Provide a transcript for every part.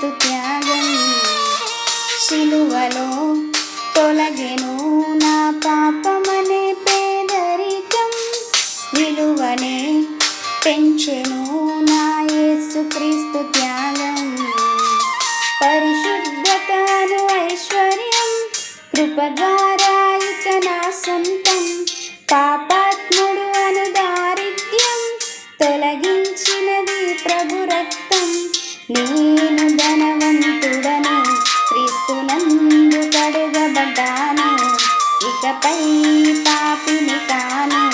క్రీస్తు త్యాగం. శిలువలో తొలగెను నా పాపమనే పేదరికం. విలువనే పెంచెను నా యేసుక్రీస్తు త్యాగం. పరిశుద్ధతను ఐశ్వర్యం కృప ద్వారా ఇక నా సొంతం. పాపాత్ముడు అను దారిద్ర్యం తొలగించినది ప్రభు రక్తం. నేను కడుగబడ్డాను ఇకపై పాపిని కాను.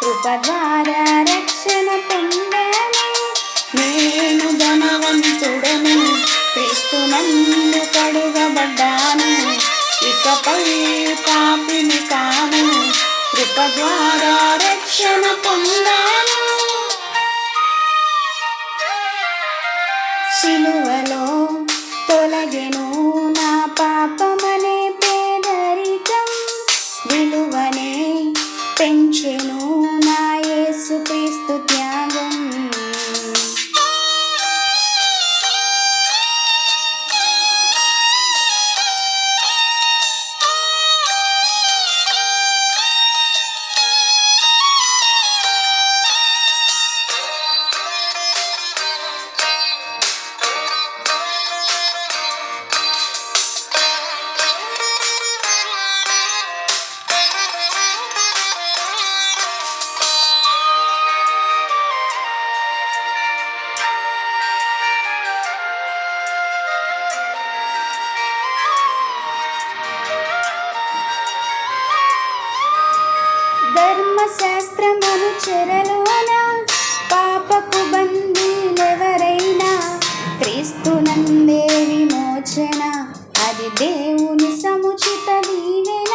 కృప ద్వారా రక్షణ పొందాను. నేను ధనవంతుడను. క్రీస్తునందు కడుగబడ్డాను. ఇకపై పాపిని కాను. కృప ద్వారా రక్షణ పొందాను. శిలువలో ధర్మశాస్త్రమను చెరలోన పాపపు బందీలెవరైనా క్రీస్తునందే విమోచన. అది దేవుని సముచిత దీవెన.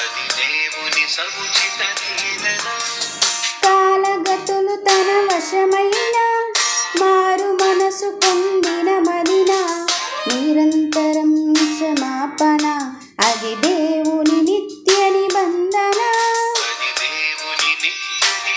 అది దేవుని సముచిత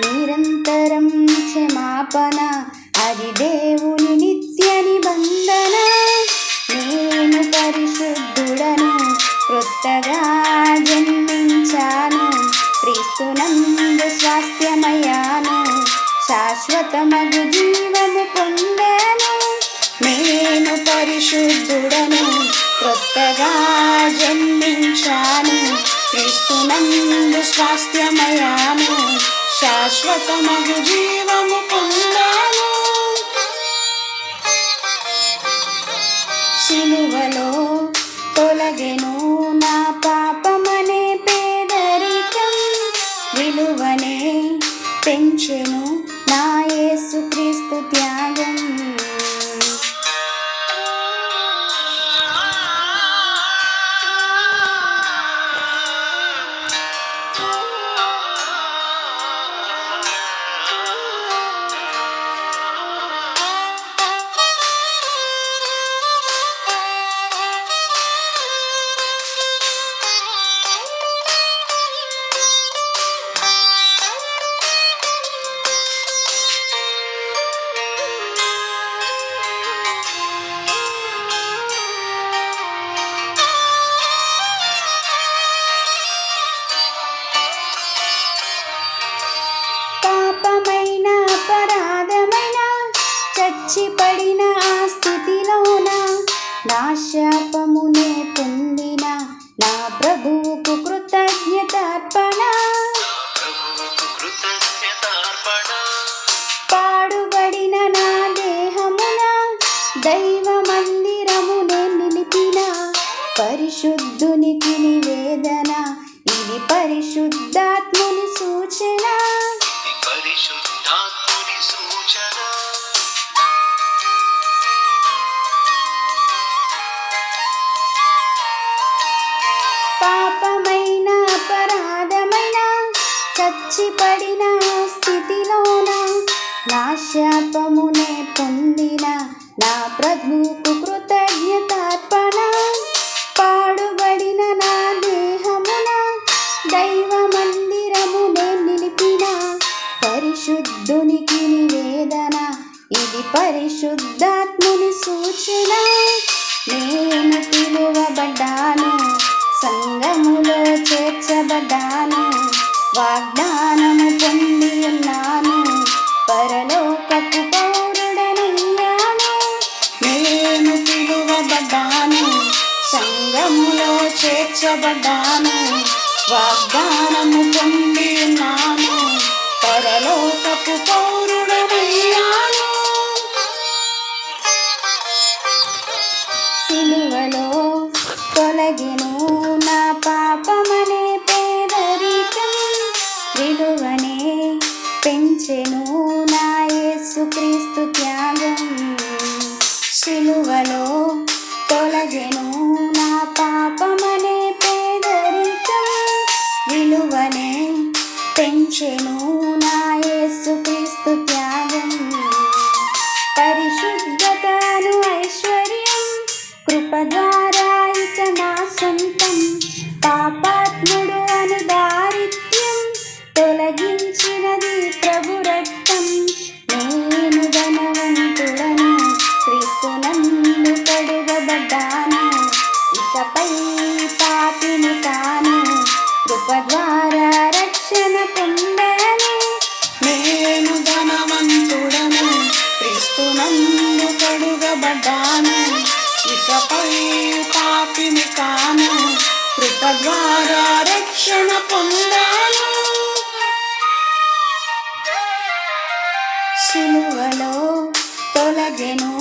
నిరంతరం క్షమాపణ. అది దేవుని నిత్య నిబంధన. నేను పరిశుద్ధుడను క్రొత్తగా జన్మించాను. క్రీస్తునందు స్వాస్థ్యమయ్యాను శాశ్వతమగు జీవము పొందాను. నేను పరిశుద్ధుడను క్రొత్తగా జన్మించాను. క్రీస్తునందు స్వాస్థ్యమయాను శాశ్వతమగు జీవము పొందాను. శిలువలో వేదన ఇది పరిశుద్ధాత్ముని సూచన. పాపమైన అపరాధమైన చచ్చిపడిన స్థితిలోన నా శాపమునే పొందిన నా ప్రభుకు దైవ మందిరమునే నిలిపిన పరిశుద్ధునికి నివేదన ఇది పరిశుద్ధాత్ముని సూచన. నేను పిలువబడ్డాను సంగములో చేర్చబడ్డాను వాగ్దానము పొంది ఉన్నాను పరలోకపు పౌరుడనయ్యాను. నేను పిలువబడ్డాను సంఘములో చేర్చబడ్డాను వాగ్దానము పొంది కడుగబడ్డాను ఇకపై పాపిని కాను కృప ద్వారా రక్షణ పొందాను. సిలువలో తొలగెను